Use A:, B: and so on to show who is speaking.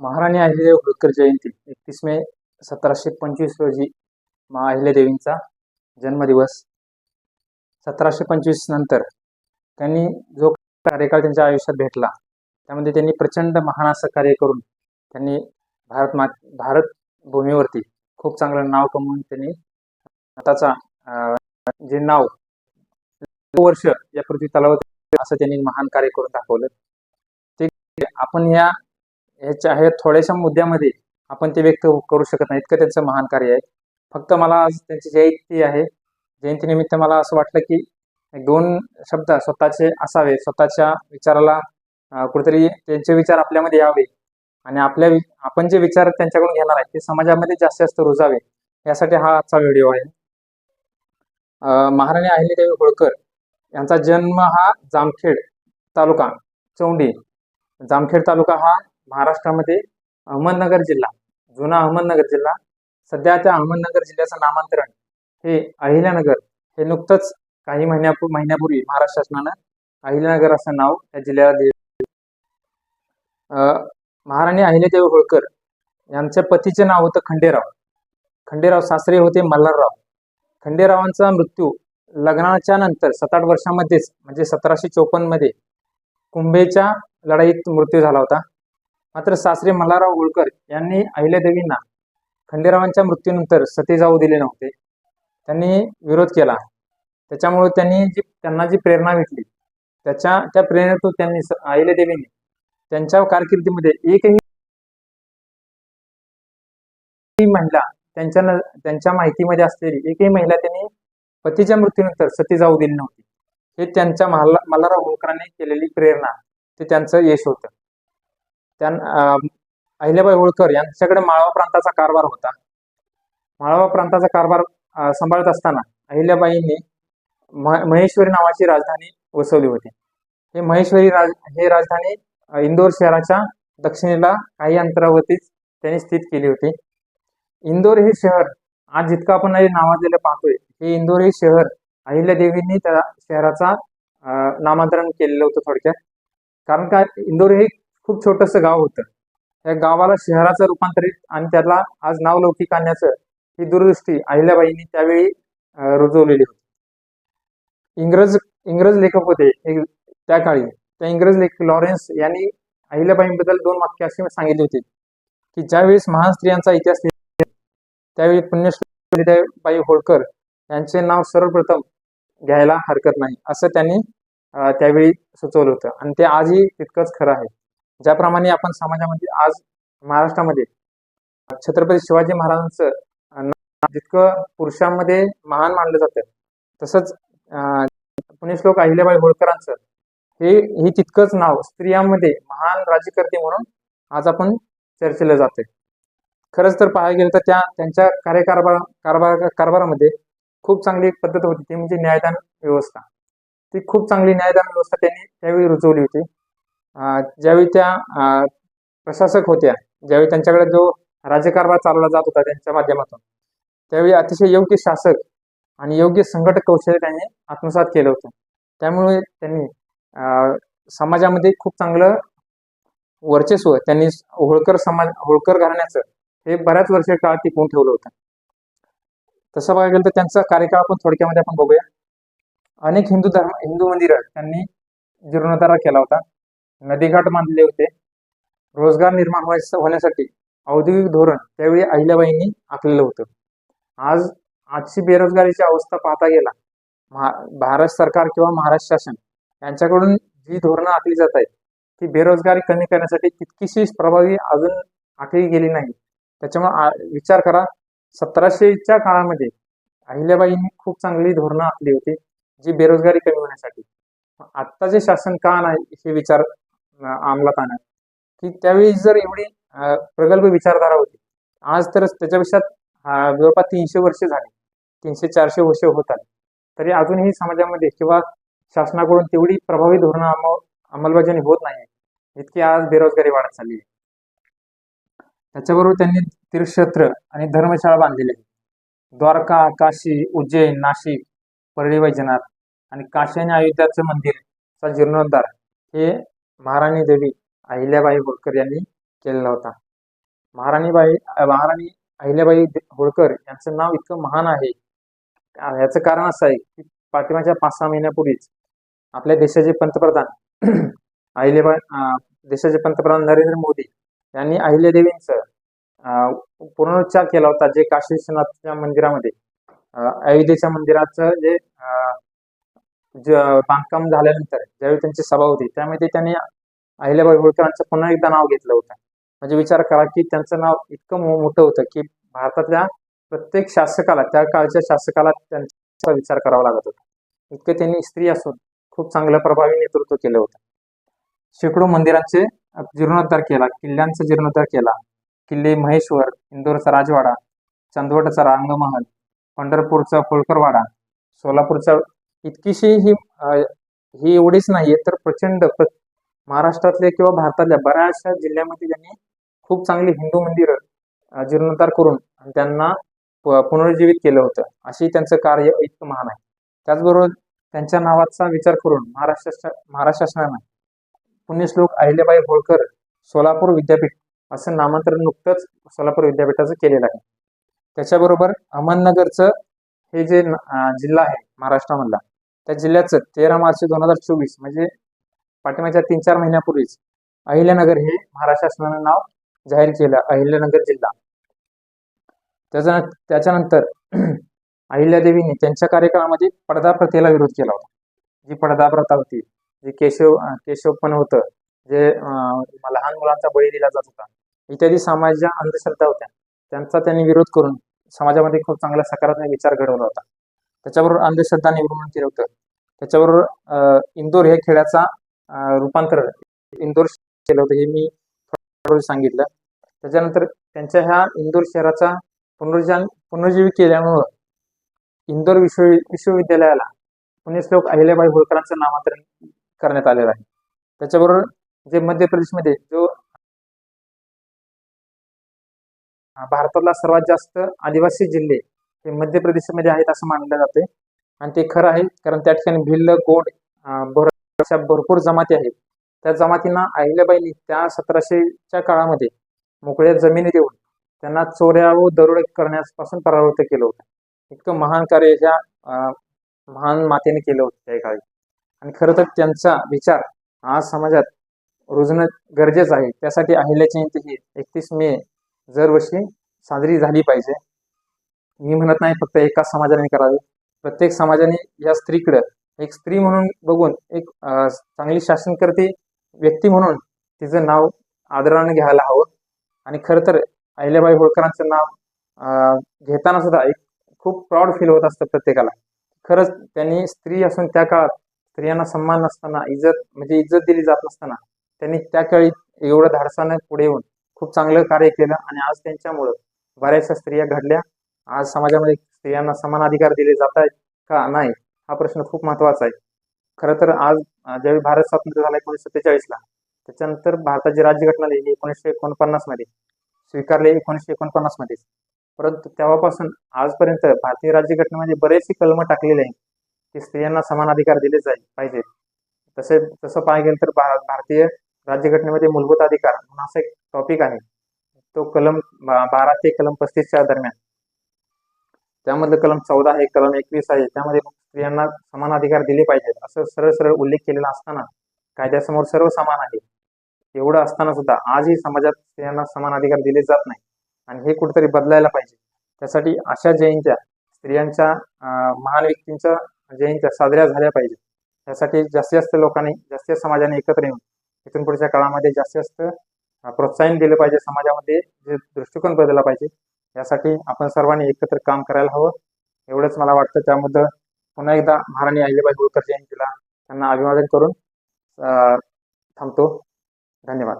A: महाराणी अहिल्यादेव होळकर जयंती एकतीस मे सतराशे पंचवीस रोजी मा अहिल्यादेवींचा जन्मदिवस. सतराशे पंचवीस नंतर त्यांनी जो कार्यकाळ त्यांच्या आयुष्यात भेटला त्यामध्ये त्यांनी प्रचंड महान असं कार्य करून त्यांनी भारत मा भारत भूमीवरती खूप चांगलं नाव कमवून त्यांनी स्वतःचा जे नाव वर्ष या पृथ्वी तलावर असं त्यांनी महान कार्य करून दाखवलं. ते आपण या ह्याच्या ह्या थोड्याशा मुद्द्यामध्ये आपण ते व्यक्त करू शकत नाही. इतकं त्यांचं महान कार्य आहे. फक्त मला आज त्यांची जयंती आहे. जयंतीनिमित्त मला असं वाटलं की दोन शब्द स्वतःचे असावे. स्वतःच्या विचाराला कुठेतरी त्यांचे विचार आपल्यामध्ये यावे. आणि आपल्या आपण जे विचार त्यांच्याकडून घेणार आहे ते समाजामध्ये जास्तीत जास्त रुजावे. यासाठी हा आजचा व्हिडिओ आहे. महाराणी अहिल्यादेवी होळकर यांचा जन्म हा जामखेड तालुका चौंडी. जामखेड तालुका हा महाराष्ट्रामध्ये अहमदनगर जिल्हा जुना अहमदनगर जिल्हा सध्याच्या अहमदनगर जिल्ह्याचं नामांतरण हे अहिल्यानगर हे नुकतंच काही महिन्यापू महिन्यापूर्वी महाराष्ट्र शासनानं अहिल्यानगर असं नाव त्या जिल्ह्याला दिले. अं, महाराणी अहिल्यादेवी होळकर यांच्या पतीचे नाव होतं खंडेराव. खंडेराव सासरे होते मल्हारराव. खंडेरावांचा मृत्यू लग्नाच्या नंतर सात आठ वर्षामध्येच म्हणजे सतराशे चोपन्नमध्ये कुंभेच्या लढाईत मृत्यू झाला होता. मात्र सासरे मल्हारराव होळकर यांनी अहिल्यादेवींना खंडेरावांच्या मृत्यूनंतर सती जाऊ दिले नव्हते. त्यांनी विरोध केला. त्याच्यामुळे त्यांनी जी त्यांना जी प्रेरणा भेटली त्याच्या त्या प्रेरणेतून त्यांनी अहिल्यादेवींनी त्यांच्या कारकिर्दीमध्ये एकही महिला त्यांच्या न- त्यांच्या माहितीमध्ये असलेली एकही महिला त्यांनी पतीच्या मृत्यूनंतर सती जाऊ दिली नव्हती. हे त्यांच्या मल्हारराव होळकरांनी केलेली प्रेरणा ते त्यांचं यश होतं. त्यां अहिल्याबाई होळकर यांच्याकडे माळवा प्रांताचा कारभार होता. माळवा प्रांताचा कारभार सांभाळत असताना अहिल्याबाईंनी महेश्वरी नावाची राजधानी वसवली होती. हे महेश्वरी राज हे राजधानी इंदोर शहराच्या दक्षिणेला काही अंतरावरतीच त्यांनी स्थित केली होती. इंदोर हे शहर आज जितकं आपण हे नावाजलेलं पाहतोय हे इंदोर हे शहर अहिल्यादेवींनी त्या शहराचा नामांतरण केलेलं होतं थोडक्यात. कारण का इंदोर हे खूप छोटंसं गाव होतं. त्या गावाला शहराचं रूपांतरित आणि त्याला आज नावलौकिक आणण्याचं ही दूरदृष्टी अहिल्याबाईंनी त्यावेळी रुजवलेली होती. इंग्रज इंग्रज लेखक होते त्या काळी. त्या इंग्रज लेखक लॉरेन्स यांनी अहिल्याबाईंबद्दल दोन वाक्य अशी सांगितली होती की ज्यावेळेस महान स्त्रियांचा इतिहास त्यावेळी पुण्यश्रीबाई होळकर यांचे नाव सर्वप्रथम घ्यायला हरकत नाही असं त्यांनी त्यावेळी सुचवलं होतं. आणि ते आजही तितकंच खरं आहे. ज्याप्रमाणे आपण समाजामध्ये आज महाराष्ट्रामध्ये छत्रपती शिवाजी महाराजांचं जितकं पुरुषांमध्ये महान मानलं जातं तसंच अं, पुण्यश्लोक अहिल्याबाई होळकरांचं हे ही तितकंच नाव स्त्रियांमध्ये महान राज्यकर्ते म्हणून आज आपण चर्चेला जाते खरंच तर पाहायला गेलं तर त्या त्यांच्या कार्यकारभार कारभार कारभारामध्ये खूप चांगली एक पद्धत होती ती म्हणजे न्यायदान व्यवस्था. ती खूप चांगली न्यायदान व्यवस्था त्यांनी त्यावेळी रुजवली होती. ज्यावेळी त्या प्रशासक होत्या ज्यावेळी त्यांच्याकडे जो राज्यकारभार चालवला जात होता त्यांच्या माध्यमातून त्यावेळी अतिशय योग्य शासक आणि योग्य संघटक कौशल्य त्यांनी आत्मसात केलं होतं. त्यामुळे त्यांनी समाजामध्ये खूप चांगलं वर्चस्व त्यांनी होळकर समाज होळकर घराण्याचं हे बऱ्याच वर्ष काळ टिकवून ठेवलं होतं. तसं बघायला गेलं तर त्यांचा कार्यकाळ आपण थोडक्यामध्ये आपण बघूया. अनेक हिंदू धर्म हिंदू मंदिरं त्यांनी जीर्णोद्धार केला होता. नदीघाट बांधले होते. रोजगार निर्माण व्हायचं होण्यासाठी औद्योगिक धोरण त्यावेळी अहिल्याबाईंनी आखलेलं होतं. आज आजची बेरोजगारीची अवस्था पाहता गेला महा भारत सरकार किंवा महाराष्ट्र शासन यांच्याकडून जी धोरणं आखली जात आहेत ती बेरोजगारी कमी करण्यासाठी तितकीशी प्रभावी अजून आखली गेली नाही. त्याच्यामुळे विचार करा सतराशेच्या काळामध्ये अहिल्याबाईंनी खूप चांगली धोरणं आखली होती जी बेरोजगारी कमी होण्यासाठी. आत्ताचे शासन का नाही हे विचार अंमलात आणत की त्यावेळी जर एवढी प्रगल्भ विचारधारा होती आज तर त्याच्यापेक्षा जवळपास तीनशे वर्ष झाली तीनशे चारशे वर्ष होत आली. तरी अजूनही समाजामध्ये किंवा शासनाकडून तेवढी प्रभावी धोरणं अंमलबजावणी होत नाही इतकी आज बेरोजगारी वाढत चालली आहे. त्याच्याबरोबर त्यांनी तीर्थक्षेत्र आणि धर्मशाळा बांधलेली आहे द्वारका काशी उज्जैन नाशिक परळी वैजनाथ आणि काशी आणि अयोध्याचं मंदिरचा जीर्णोद्धार हे महाराणी देवी अहिल्याबाई होळकर यांनी केलेला होता. महाराणीबाई महाराणी अहिल्याबाई होळकर यांचं नाव इतकं महान आहे. याचं कारण असं आहे की पाठिंबाच्या पाच सहा महिन्यापूर्वीच आपल्या देशाचे पंतप्रधान अहिल्याबाई देशाचे पंतप्रधान नरेंद्र मोदी यांनी अहिल्यादेवींचं अं, पुनरुच्चार केला होता जे काशी विश्वनाथच्या मंदिरामध्ये. अयोध्येच्या मंदिराचं जे बांधकाम झाल्यानंतर ज्यावेळी त्यांची सभा होती त्यामध्ये त्यांनी अहिल्याबाई होळकरांचं पुन्हा एकदा नाव घेतलं होतं. म्हणजे विचार करा की त्यांचं नाव इतकं मो- मोठं होतं की भारतातल्या प्रत्येक शासकाला त्या काळच्या शासकाला त्यांचा विचार करावा लागत होता. इतकं त्यांनी स्त्री असून खूप चांगलं प्रभावी नेतृत्व केलं होतं. शेकडो मंदिरांचे जीर्णोद्धार केला किल्ल्यांचा जीर्णोद्धार केला. किल्ले महेश्वर इंदोरचा राजवाडा चंदवटचा रांगमहल पंढरपूरचा होळकरवाडा सोलापूरचा इतकीशी ही ही एवढीच नाहीये तर प्रचंड प्र- महाराष्ट्रातल्या किंवा भारतातल्या बऱ्याचशा जिल्ह्यामध्ये त्यांनी खूप चांगली हिंदू मंदिरं जीर्णोद्धार करून त्यांना पुनर्जीवित पुनरुज्जीवित केलं होतं. अशी त्यांचं कार्य इतकं महान आहे. त्याचबरोबर त्यांच्या नावाचा विचार करून महाराष्ट्र महाराष्ट्र शासनानं पुण्यश्लोक अहिल्याबाई होळकर सोलापूर विद्यापीठ असं नामांतरण नुकतंच सोलापूर विद्यापीठाचं केलेलं आहे. त्याच्याबरोबर अहमदनगरचं हे जे जिल्हा आहे महाराष्ट्रामधला त्या जिल्ह्याचं तेरा मार्च दोन हजार चोवीस म्हणजे पाठिंबाच्या तीन चार महिन्यापूर्वीच अहिल्यानगर हे महाराष्ट्र शासनानं नाव जाहीर केलं अहिल्यानगर जिल्हा. त्याच्या त्याच्यानंतर अहिल्यादेवीने त्यांच्या कार्यकाळामध्ये पडदा प्रथेला विरोध केला होता. जी पडदा प्रथा होती जी केशव केशव केशवपण होतं जे लहान मुलांचा बळी दिला जात होता इत्यादी समाजा अंधश्रद्धा होत्या. त्यांचा त्यांनी विरोध करून समाजामध्ये खूप चांगला सकारात्मक विचार घडवला होता. त्याच्याबरोबर अंधश्रद्धा निर्मूलन केलं होतं. त्याच्याबरोबर अं, इंदोर हे खेळाचा रूपांतर इंदोर केलं होतं हे मी सांगितलं. त्याच्यानंतर त्यांच्या ह्या इंदोर शहराचा पुनरुज्जान पुनर्जीवित केल्यामुळं इंदोर विश्व विश्वविद्यालयाला पुण्यश्लोक अहिल्याबाई होळकरांचं नामांतरण करण्यात आलेलं आहे. त्याच्याबरोबर जे मध्य प्रदेशमध्ये जो भारतातला सर्वात जास्त आदिवासी जिल्हे हे मध्य प्रदेशमध्ये आहेत असं मानलं जाते आणि ते खरं आहे कारण त्या ठिकाणी भिल्ल गोड भर अशा भरपूर जमाती आहेत. त्या जमातींना अहिल्याबाईंनी त्या सतराशेच्या काळामध्ये मोकळ्या जमिनी देऊन त्यांना चोऱ्या व दरोडे करण्यापासून परावृत्त केलं होतं. इतकं महान कार्य ह्या महान मातेने केलं होतं त्या काळी. आणि खरं तर त्यांचा विचार आज समाजात रुजणं गरजेचं आहे. त्यासाठी अहिल्या जयंती ही एकतीस मे दरवर्षी साजरी झाली पाहिजे. मी म्हणत नाही फक्त एकाच समाजाने करावी. प्रत्येक समाजाने या स्त्रीकडं एक स्त्री म्हणून बघून एक चांगली शासनकर्ती व्यक्ती म्हणून तिचं नाव आदराने घ्यायला हवं. आणि खरं तर अहिल्याबाई होळकरांचं नाव घेताना सुद्धा एक खूप प्राऊड फील होत असतं प्रत्येकाला. खरंच त्यांनी स्त्री असून त्या काळात स्त्रियांना सन्मान नसताना इज्जत म्हणजे इज्जत दिली जात नसताना त्यांनी त्या काळी एवढं धाडसानं पुढे येऊन खूप चांगलं कार्य केलं. आणि आज त्यांच्यामुळं बऱ्याचशा स्त्रिया घडल्या. आज समाजामध्ये स्त्रियांना समान अधिकार दिले जात आहेत का नाही हा प्रश्न खूप महत्त्वाचा आहे. खरं तर आज ज्यावेळी भारत स्वातंत्र्य झाला एकोणीसशे सत्तेचाळीसला त्याच्यानंतर भारताची राज्यघटना लिहिली एकोणीसशे एकोणपन्नासमध्ये स्वीकारले एकोणीसशे एकोणपन्नासमध्ये परंतु तेव्हापासून आजपर्यंत भारतीय राज्यघटनेमध्ये बरेचसे कलम टाकलेले आहेत की स्त्रियांना समान अधिकार दिले जाईल पाहिजेत. तसे तसं पाहायला गेलं तर भारतीय राज्यघटनेमध्ये मूलभूत अधिकार म्हणून असा एक टॉपिक आहे. तो कलम बारा ते कलम पस्तीसच्या दरम्यान. त्यामधलं कलम चौदा आहे कलम एकवीस आहे त्यामध्ये स्त्रियांना समान अधिकार दिले पाहिजेत. असं सरळ सरळ उल्लेख केलेला असताना कायद्यासमोर सर्व समान आहे. एवढं असताना सुद्धा आजही समाजात स्त्रियांना समान अधिकार दिले जात नाही. आणि हे कुठेतरी बदलायला पाहिजे. त्यासाठी अशा जयंत्या स्त्रियांच्या महान व्यक्तींच्या जयंत्या साजऱ्या झाल्या पाहिजेत. त्यासाठी जास्तीत जास्त लोकांनी जास्तीत जास्त समाजाने एकत्र येऊन इथून पुढच्या काळामध्ये जास्तीत जास्त प्रोत्साहन दिलं पाहिजे समाजामध्ये. जे दृष्टिकोन बदलला पाहिजे. यासाठी आपण सर्वांनी एकत्र काम करायला हवं. एवढंच मला वाटतं. त्यामध्ये पुन्हा एकदा महाराणी अहिल्याबाई होळकर जयंतीला त्यांना अभिवादन करून थांबतो. धन्यवाद.